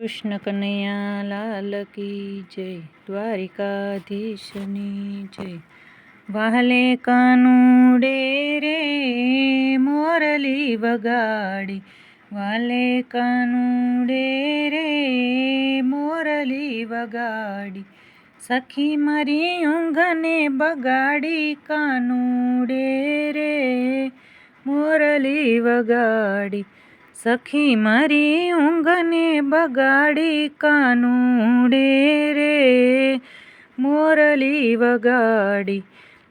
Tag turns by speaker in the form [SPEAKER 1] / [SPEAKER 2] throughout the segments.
[SPEAKER 1] કૃષ્ણ કનૈયા લાલ કી જય, દ્વારિકાધીશની જય. વાહલે કાનુડે રે મોરલી વગાડી. વાલે કાનુડે રે મોરલી વગાડી. સખી મારી ઊંઘને બગાડી. કાનુડે રે મોરલી વગાડી. સખી મારી ઊંઘને બગાડી કાનુડે રે. મોરલી વગાડી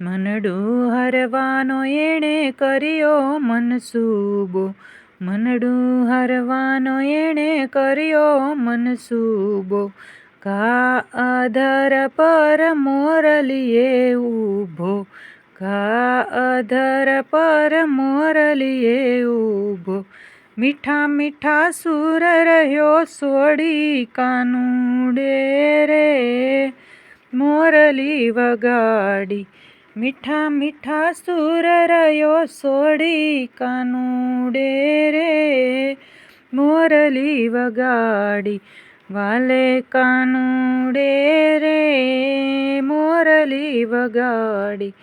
[SPEAKER 1] મનડું હરવાનો એણે કર્યો મનસૂબો. મનડું હરવાનો એણે કર્યો મનસૂબો. કા અધર પર મોરલીએ ઊભો. કા અધર પર મોરલીએ ઊભો. મીઠા મીઠા સુર રહ્યો સોડી કાનુડે રે. મોરલી વગાડી, મીઠા મીઠા સુર રહ્યો સોડી કાનુડે રે. મોરલી વગાડી, વાલે કાનુડે રે. મોરલી વગાડી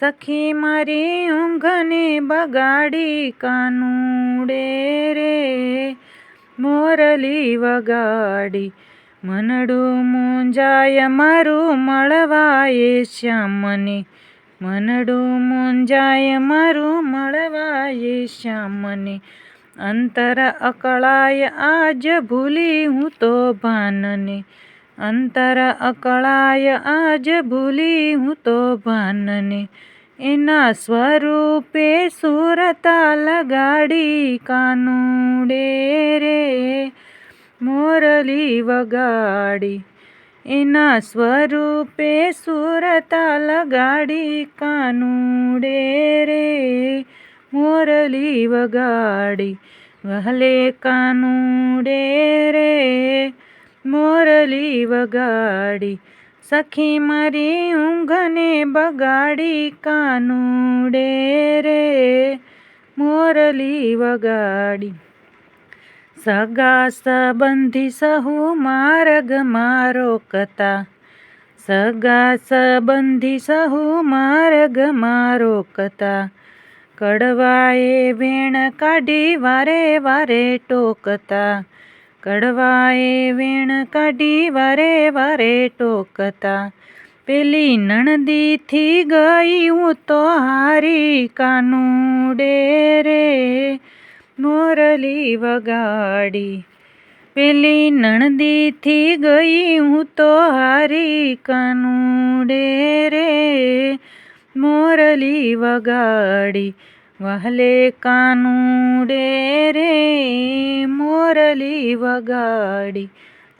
[SPEAKER 1] સખી મારી ઊંઘને બગાડી કાનુડે રે. મોરલી વગાડી, મનડું મુંજાય મારું મળવાય શ્યામને. મનડું મુંજાય મારું મળવાય શ્યામને. અંતર અકળાય, આજ ભૂલી હું તો ભાનને. અંતર અકળાય, આજ ભૂલી હું તો ભાનને. એના સ્વરૂપે સુરતા લગાડી કાનુડે રે, મોરલી વગાડી. એના સ્વરૂપે સુરતા લગાડી કાનુડે રે, મોરલી વગાડી. વહલે કાનુડે રે, મોરલી વગાડી. સખી મારી ઊંઘને બગાડી કાનુડે રે, મોરલી વગાડી. સગા સંબંધી સહુ માર્ગ મારો કતા સગા સંબંધી સહુ માર્ગ મારો કતા કડવાએ વેણ કાઢી વારે વારે ટોકતા. કડવાએ વેણ કાઢી વારે વારે ટોકતા. પેલી નણદીથી ગઈ હું તો હારી કાનું ડેરે મોરલી વગાડી. પેલી નણદીથી ગઈ હું તો હારી કાનું ડેરે મોરલી વગાડી. વહલે કાનુડે રે મોરલી વગાડી,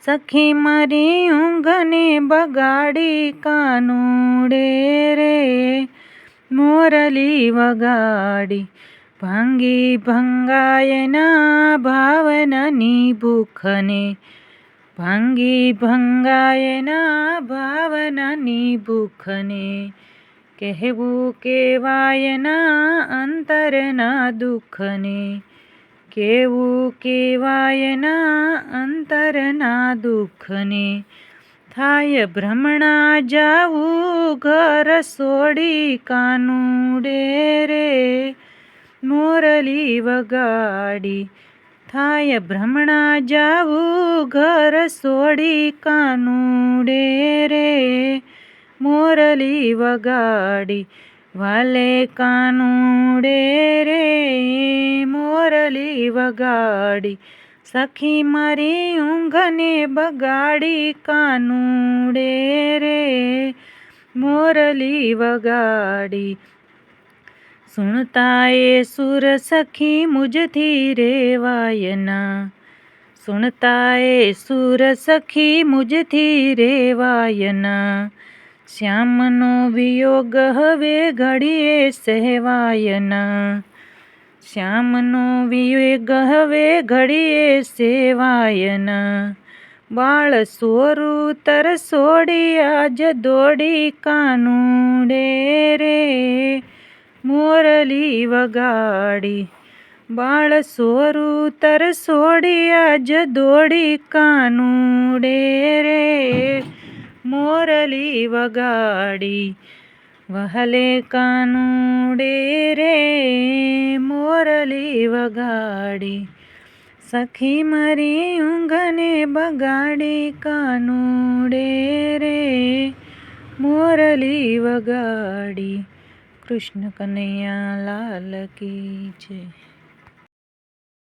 [SPEAKER 1] સખી મારી ઊંઘને બગાડી, કાનુડે રે મોરલી વગાડી, ભાંગી ભંગાયના ભાવનાની ભૂખને, ભાંગી ભંગાયના ભાવનાની ભૂખને. કહેવું કેવાયના અંતરના દુઃખને. કેવું કેવાયના અંતરના દુઃખને. થાય ભ્રમણા જાવું ઘર છોડી કાનુડે રે. મોરલી વગાડી. થાય ભ્રમણા જાવું ઘર છોડી કાનુડે રે. મોરલી વગાડી, વાલે કાનુડે રે, મોરલી વગાડી, સખી મારી ઊંઘને બગાડી, કાનુડે રે, મોરલી વગાડી. સુણતા એ સુર સખી મુજથી રેવાયના સુણતા એ સુર સખી મુજથી રેવાયના શ્યામનો વિયોગ હવે ઘડીએ સહેવાયના શ્યામનો વિયોગ હવે ઘડીએ સેવાયના. બાળ સોરું તર સોડી આજ દોડી કાનુડે રે. મોરલી વગાડી. બાળ સોરું તર સોડી આજ દોડી કાનુડે રે. મોરલી વગાડી વહલે કાનુડે રે મોરલી વગાડી સખી મારી ઊંઘને બગાડી કાનુડે રે મોરલી વગાડી કૃષ્ણ કનૈયા લાલ કી જય